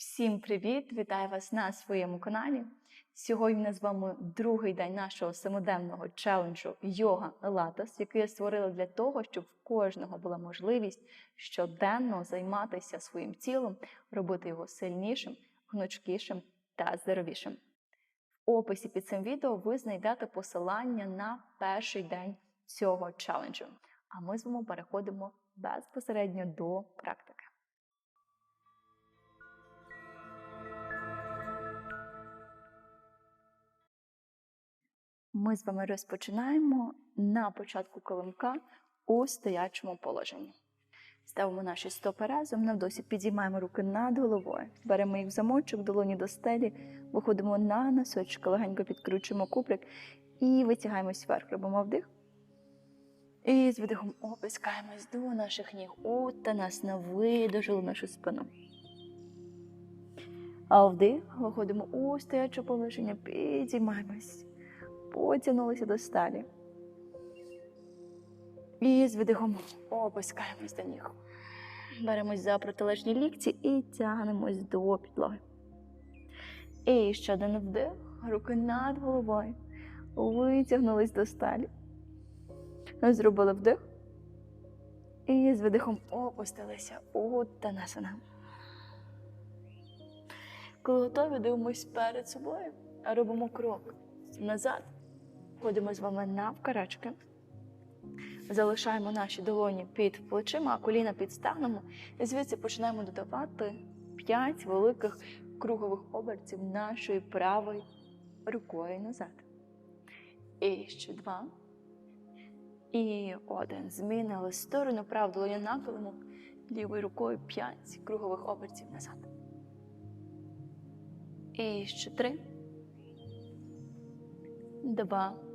Всім привіт! Вітаю вас на своєму каналі. Сьогодні у нас з вами другий день нашого самоденного челенджу Йога Латос, який я створила для того, щоб в кожного була можливість щоденно займатися своїм тілом, робити його сильнішим, гнучкішим та здоровішим. В описі під цим відео ви знайдете посилання на перший день цього челенджу. А ми з вами переходимо безпосередньо до практики. Ми з вами розпочинаємо на початку килимка у стоячому положенні. Ставимо наші стопи разом, навдосі підіймаємо руки над головою, беремо їх в замочок, долоні до стелі, виходимо на носочки, легенько підкручуємо куприк і витягаємось вверх. Робимо вдих. І з видихом опускаємось до наших ніг. Утанасна, видожили нашу спину. А вдих, виходимо у стояче положення, підіймаємось потягнулися до сталі. І з видихом опускаємось до ніг. Беремось за протилежні лікті і тягнемось до підлоги. І ще один вдих, руки над головою. Витягнулись до сталі. Зробили вдих. І з видихом опустилися у танасана. Коли готові, дивимось перед собою, робимо крок назад. Ходимо з вами навкарачки. Залишаємо наші долоні під плечима, а коліна під стегнами. І звідси починаємо додавати 5 великих кругових обертів нашої правої рукою назад. І ще два. І один. Змінили сторону праву долоні на килимок. Лівою рукою 5 кругових обертів назад. І ще три. Два.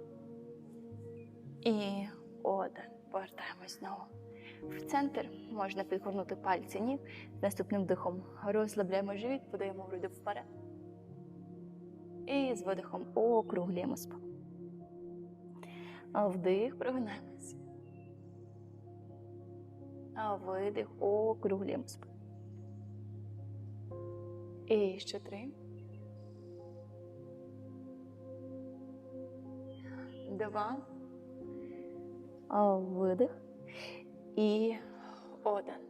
І один. Повертаємось знову. В центр можна підгорнути пальці ніг. Наступним дихом розслабляємо живіт, подаємо груди вперед. І з видихом округлюємо спину. Вдих, прогинаємось. А видих, округлюємо спину. І ще три. Два видих. І один.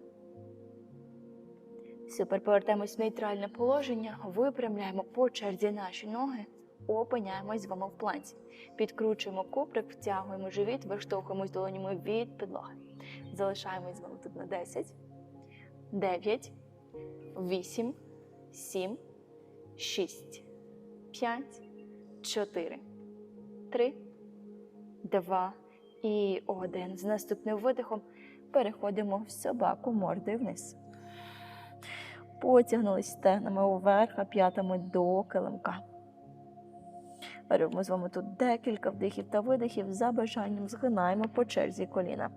Супер. Повертаємось в нейтральне положення, випрямляємо по черзі наші ноги, опиняємось з вами в планці. Підкручуємо куприк, втягуємо живіт, виштовхуємось долонями від підлоги. Залишаємось з вами тут на 10, 9, 8, 7, 6, 5, 4, 3, 2, і один. З наступним видихом переходимо в собаку мордою вниз. Потягнулись стегнами вверх, а п'ятами до килимка. Робимо з вами тут декілька вдихів та видихів. За бажанням згинаємо по черзі коліна.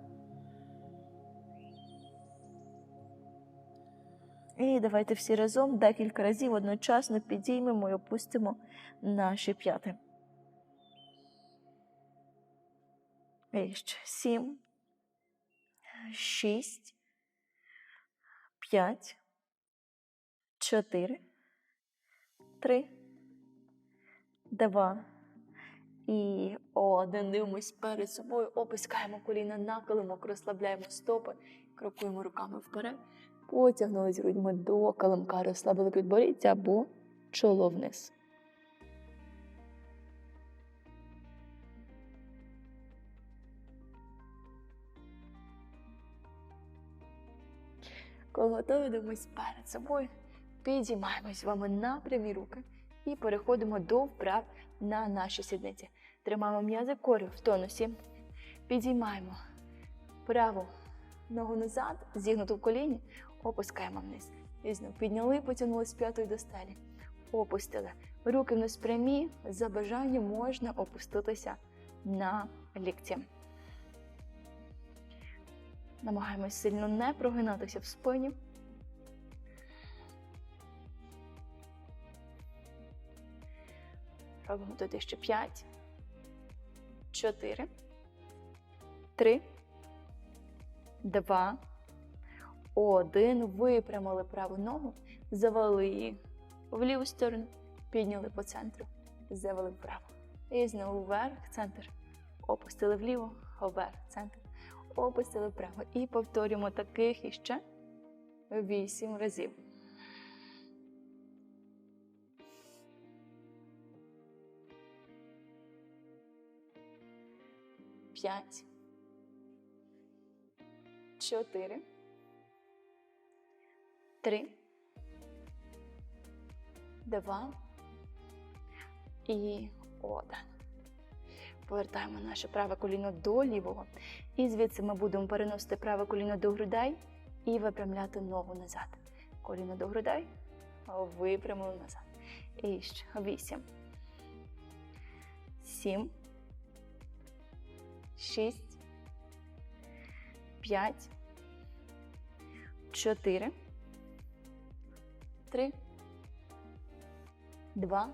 І давайте всі разом декілька разів одночасно підіймемо і опустимо наші п'яти. Сім, шість, п'ять, чотири, три, два. І один. Дивимось перед собою, опускаємо коліна на килимок, розслабляємо стопи, крокуємо руками вперед, потягнулись грудьми до килимка, розслабили підборіддя або чоло вниз. Готові, перед собою, підіймаємось вами на прямі руки і переходимо до вправ на наші сідниці. Тримаємо м'язи корю в тонусі. Підіймаємо праву ногу назад, зігнуту в коліні, опускаємо вниз. І знову підняли, потягнули з п'ятої до стелі. Опустили. Руки вниз прямі. За бажанням можна опуститися на лікті. Намагаємось сильно не прогинатися в спині. Робимо тут ще 5, 4, 3, 2, 1. Випрямили праву ногу. завели її в ліву сторону, підняли по центру, завели вправо. І знову вверх, центр. Опустили вліво, вверх, центр. Опустили вправо. І повторюємо таких іще вісім разів. П'ять. Чотири. Три. Два. І один. Повертаємо наше праве коліно до лівого. І звідси ми будемо переносити праве коліно до грудей і випрямляти ногу назад. Коліно до грудей, випрямили назад. І ще вісім. Сім. Шість. П'ять. Чотири. Три. Два.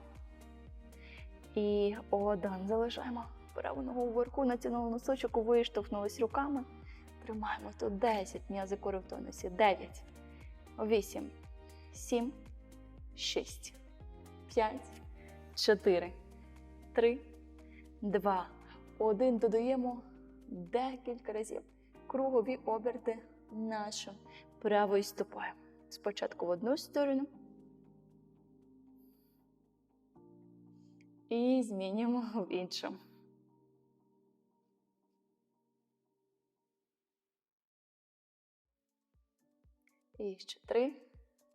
І один. Залишаємо праву ногу вверху, натягнули носочок, виштовхнулись руками. Тримаємо тут 10 м'язи кори в тонусі. 9, 8, 7, 6, 5, 4, 3, 2, 1. Додаємо декілька разів кругові оберти нашою правою стопою. Спочатку в одну сторону. І змінюємо в іншу. І ще три,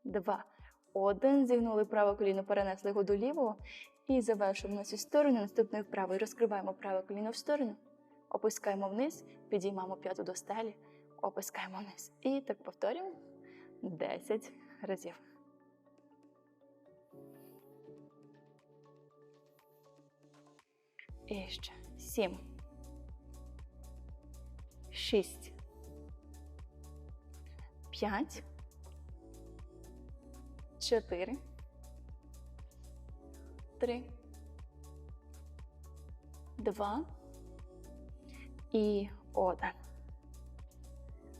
два, один. Зігнули праве коліно, перенесли його до лівого. І завершуємо на цю сторону. Наступною вправою розкриваємо праве коліно в сторону, опускаємо вниз, підіймаємо п'яту до стелі, опускаємо вниз. І так повторюємо 10 разів. І ще сім. Шість. П'ять. Чотири. Три. Два. І один.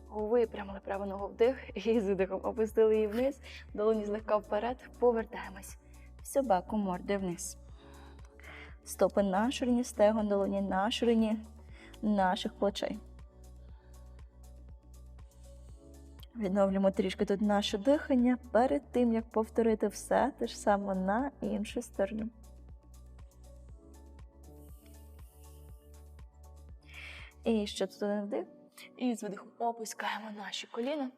Випрямили праву ногу вдих і з видихом опустили її вниз, долоні злегка вперед, повертаємось собаку морди вниз. Стопи на ширині стегон, долоні на ширині наших плечей. Відновлюємо трішки тут наше дихання перед тим, як повторити все те ж саме на іншу сторону. І ще тут один вдих. І з видихом опускаємо наші коліна.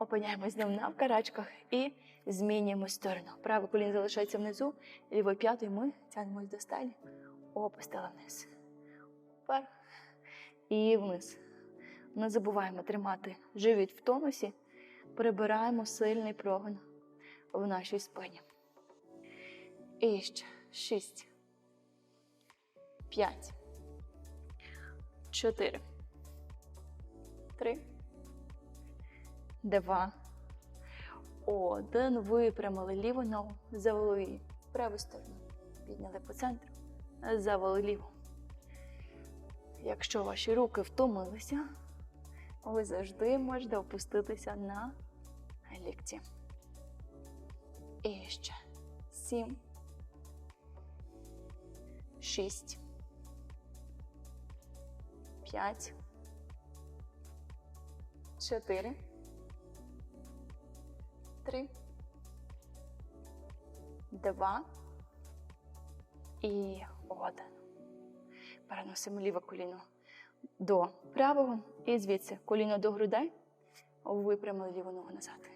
Опиняємось знову на карачках і змінюємо сторону. Праве коліно залишається внизу, лівою п'ятою ми тягнемось до стелі, опустили вниз. Вверх і вниз. Не забуваємо тримати живіт в тонусі, прибираємо сильний прогон в нашій спині. І ще шість, п'ять, чотири, три, два, один. Випрямили ліву ногу, завели її праву сторону. Підняли по центру, завели ліву. Якщо ваші руки втомилися, ви завжди можете опуститися на лікті. І ще сім, шість, п'ять, чотири, три, два і один. Переносимо ліве коліно до правого і звідси коліно до грудей, випрямили ліву ногу назад.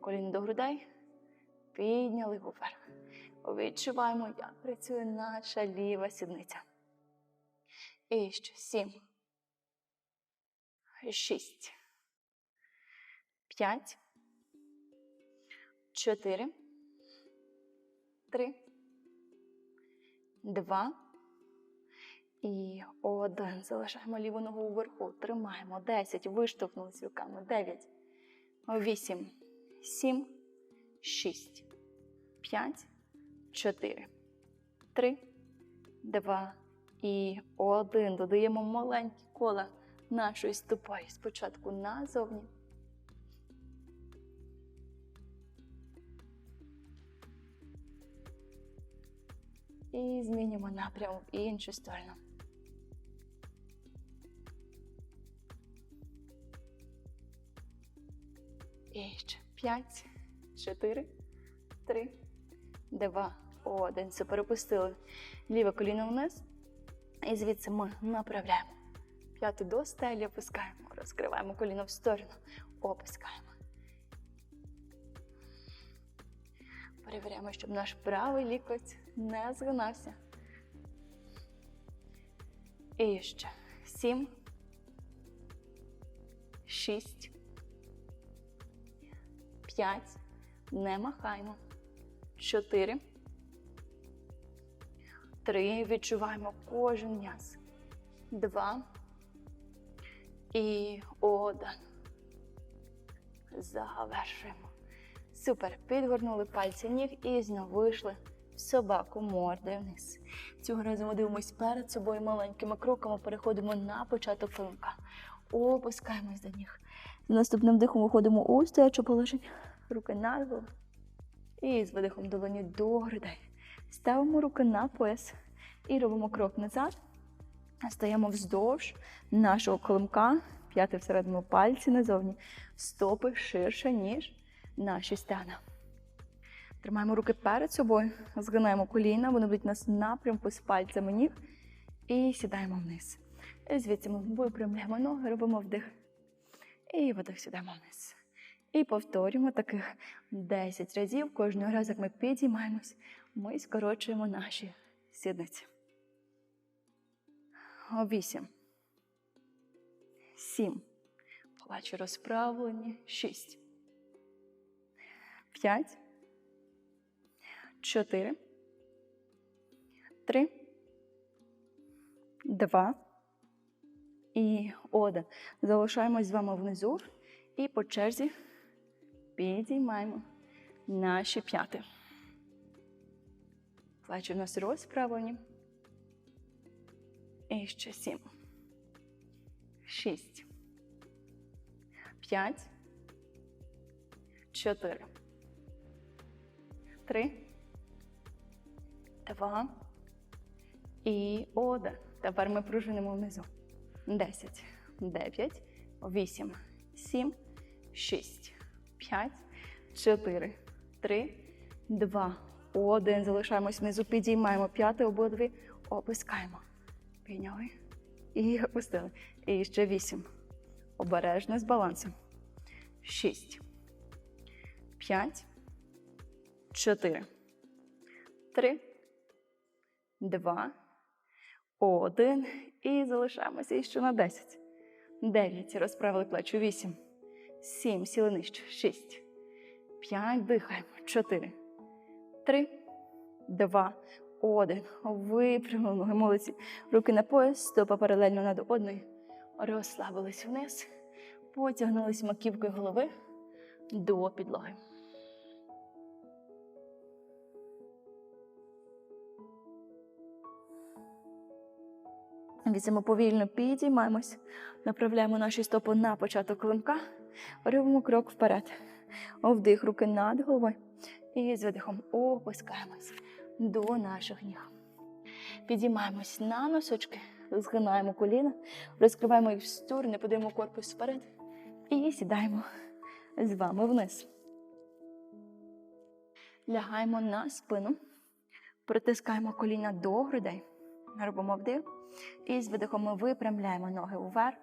Коліно до грудей, підняли вверх. Відчуваємо, як працює наша ліва сідниця. І ще сім. Шість. П'ять. Чотири. Три. Два. І один. Залишаємо ліву ногу вверху. Тримаємо. 10. Виштовхнулись руками. 9. 8. 7. 6. 5. 4. 3. 2. І один. Додаємо маленькі кола нашої ступою. Спочатку назовні. І змінюємо напрям в іншу сторону. І ще п'ять, чотири, три, два, один. Це перепустили ліве коліно вниз. І звідси ми направляємо. П'яту до стелі опускаємо, розкриваємо коліно в сторону, опускаємо. Перевіряємо, щоб наш правий лікоть не згинався. І ще сім, шість, п'ять. Не махаємо. Чотири. Три. Відчуваємо кожен м'яз. Два. І один. Завершуємо. Супер. Підгорнули пальці ніг і знову вийшли собаку мордою вниз. Цього разу ми дивимось перед собою маленькими кроками, переходимо на початок филинка. Опускаємось до ніг. Наступним дихом виходимо у стояче положення. Руки на голову. І з видихом долоні до грудей. Ставимо руки на пояс і робимо крок назад. Стаємо вздовж нашого колимка, п'яти всередину пальці назовні, стопи ширше, ніж наші стегна. Тримаємо руки перед собою, згинаємо коліна, вони будуть у нас напрямку з пальцями ніг. І сідаємо вниз. Звідси ми випрямляємо ноги, робимо вдих. І видих сідаємо вниз. І повторюємо таких 10 разів. Кожного разу, як ми підіймаємось, ми скорочуємо наші сідниці. Вісім. Сім. Плечі розправлені. Шість. П'ять. Чотири. Три. Два. І один. Залишаємось з вами внизу. І по черзі підіймаємо наші п'яти. Плечі в нас розправлені. І ще сім. Шість. П'ять. Чотири. Три. Два. І один. Тепер ми пружинимо внизу. Десять. Дев'ять. Вісім. Сім. Шість. П'ять. Чотири. Три. Два. Один. Залишаємось внизу. Підіймаємо п'яте, обидві. Опускаємо. Підняли. І опустили. І ще вісім. Обережно з балансом. Шість. П'ять. Чотири. Три. Два. Один. І залишаємося ще на десять. Дев'ять. Розправили плечі. Вісім. Сім. Сіли нижче. Шість. П'ять. Дихаємо. Чотири. Три. Два. Один. Випрямили ноги. Молодці. Руки на пояс. Стопа паралельно над одною. Розслабились вниз. Потягнулись маківкою голови до підлоги. Візьмемо повільно підіймаємось, направляємо наші стопи на початок клинка, робимо крок вперед. Вдих руки над головою і з видихом опускаємось до наших ніг. Підіймаємось на носочки, згинаємо коліна, розкриваємо їх в сторони, подаємо корпус вперед і сідаємо з вами вниз. Лягаємо на спину, притискаємо коліна до грудей, робимо вдих. І з видихом ми випрямляємо ноги вверх,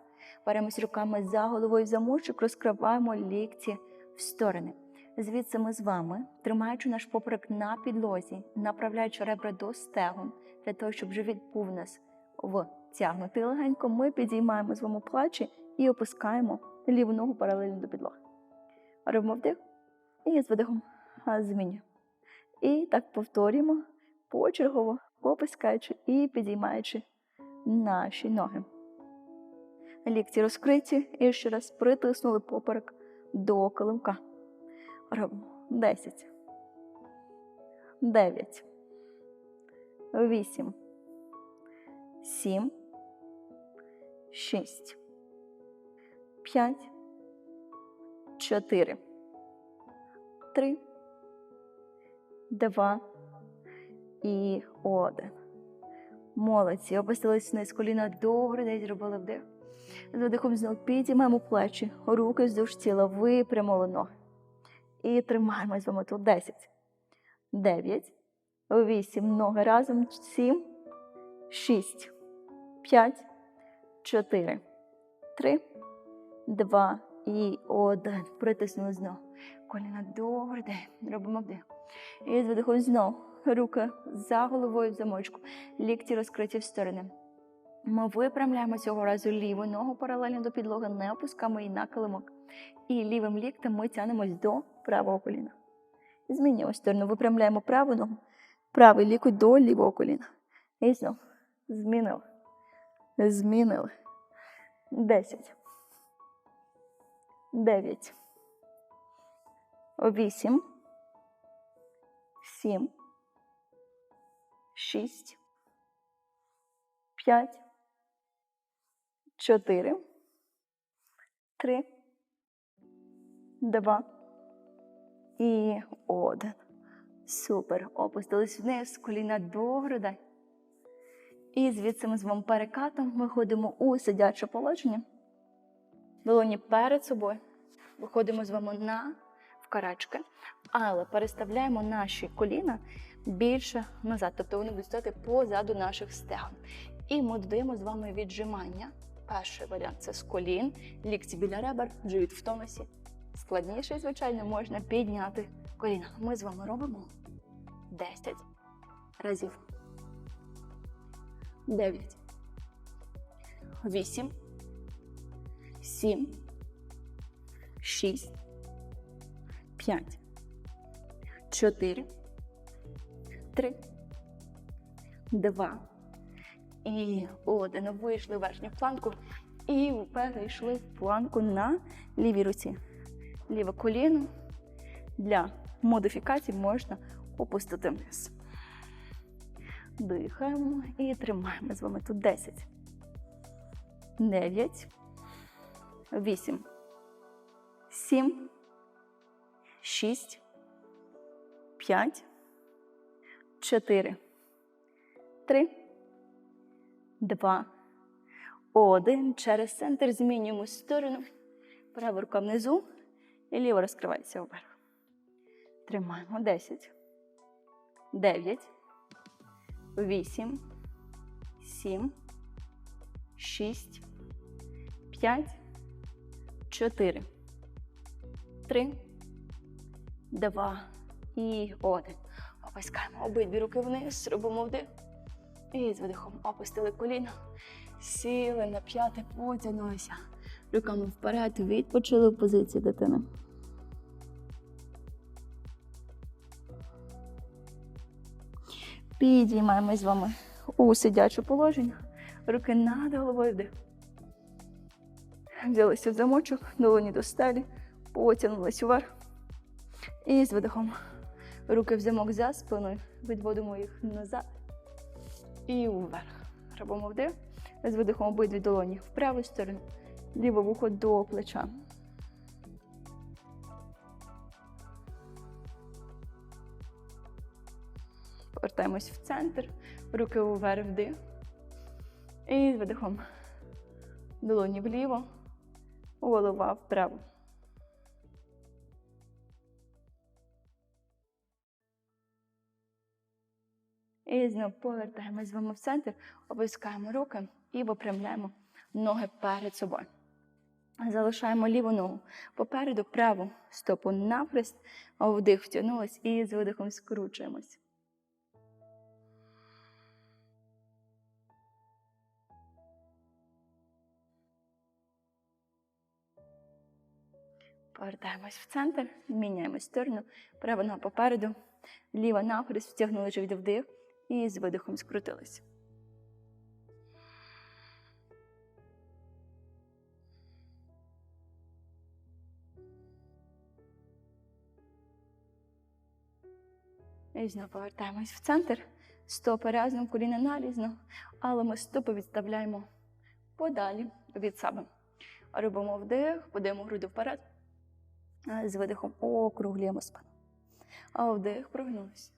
беремось руками за головою в замочок, розкриваємо лікті в сторони. Звідси ми з вами, тримаючи наш поперек на підлозі, направляючи ребра до стегон, для того, щоб живіт був у нас втягнутий легенько, ми підіймаємо з вами плечі і опускаємо ліву ногу паралельно до підлоги. Робимо вдих і з видихом змінюємо. І так повторюємо почергово, опускаючи і підіймаючи наші ноги. Лікті розкриті і ще раз притиснули поперек до килимка. Робимо 10, 9, 8, 7, 6, 5, 4, 3, 2, І один. Молодці. Опустились вниз коліна до грудей, зробили вдих. З видихом знову підіймаємо плечі, руки вздовж тіла, випрямили ноги. І тримаємо з вами тут 10, 9, 8, ноги разом, 7, 6, 5, 4, 3, 2 і 1. Притиснули знову. Коліна до грудей. Робимо вдих. І з видихом знову. Руки за головою в замочку. Лікті розкриті в сторони. Ми випрямляємо цього разу ліву ногу паралельно до підлоги, не опускаємо її на килимок. І лівим ліктем ми тянемось до правого коліна. Змінюємо сторону, випрямляємо праву ногу, правий лікоть до лівого коліна. І знову. Змінили. Змінили. Десять. Дев'ять. Вісім. Сім. Шість. П'ять. Чотири. Три. Два. І один. Супер. Опустились вниз, коліна до грудей. І звідси ми з вами перекатом виходимо у сидяче положення. Долоні перед собою. Виходимо з вами на вкарачки, але переставляємо наші коліна більше назад. Тобто вони будуть стати позаду наших стегон. І ми додаємо з вами віджимання. Перший варіант це з колін, лікті біля ребер, живіт в тонусі. Складніший, звичайно, можна підняти коліна. Ми з вами робимо 10 разів. 9, 8, 7, 6, 5, 4, 3, 2 і один. Вийшли в верхню планку і перейшли в планку на лівій руці. Ліве коліно для модифікації можна опустити вниз. Дихаємо і тримаємо з вами тут 10, 9, 8, 7, 6, 5, 4, 3, 2, 1. Через центр змінюємо сторону. Права рука внизу. І ліва розкривається вверх. Тримаємо. 10, 9, 8, 7, 6, 5, 4, 3, 2 і 1. Опускаємо обидві руки вниз, робимо вдих. І з видихом опустили коліна, сіли на п'яте, потягнулися. Руками вперед, відпочили в позиції дитини. Підіймаємось з вами у сидяче положення. Руки над головою вдих. Взялися в замочок, долоні до стелі, потягнулись вверх. І з видихом руки в замок за спиною. Відводимо їх назад і вверх. Робимо вдих. З видихом обидві долоні в праву сторону, ліве вухо до плеча. Повертаємось в центр, руки уверх вдих. І з видихом долоні вліво, голова вправо. І знову повертаємось з вами в центр, опускаємо руки і випрямляємо ноги перед собою. Залишаємо ліву ногу попереду, праву стопу навхрест, вдих втягнулась і з видихом скручуємось. Повертаємось в центр, міняємо сторону, права нога попереду, ліва навхрест, втягнули живіт вдих і з видихом скрутились. І знову повертаємось в центр. Стопи разом, коліна нарізно, але ми стопи відставляємо подалі від себе. Робимо вдих, подаємо груди вперед. З видихом округлюємо спину. А вдих прогнулися.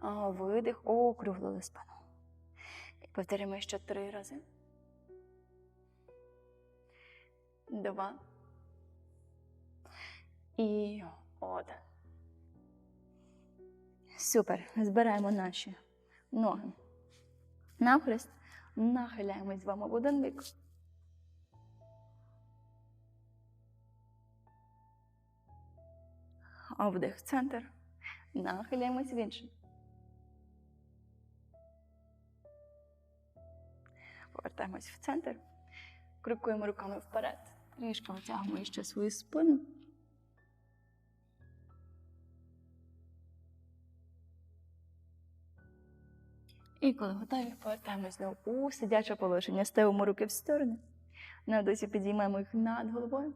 Видих, округлили спину. Повторимо ще три рази. Два. І один. Супер. Збираємо наші ноги. Навхрест. Нахиляємось з вами в один бік. Вдих в центр. Нахиляємось в інший. Повертаємось в центр. Крокуємо руками вперед. Трішки витягуємо ще свою спину. І коли готові, повертаємось знову у сидяче положення. Ставимо руки в сторони. На вдосі підіймаємо їх над головою.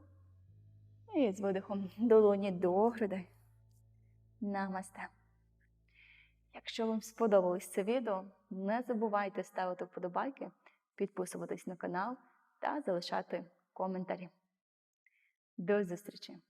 І з видихом долоні до грудей. Намасте. Якщо вам сподобалось це відео, не забувайте ставити вподобайки, підписуватись на канал та залишати коментарі. До зустрічі!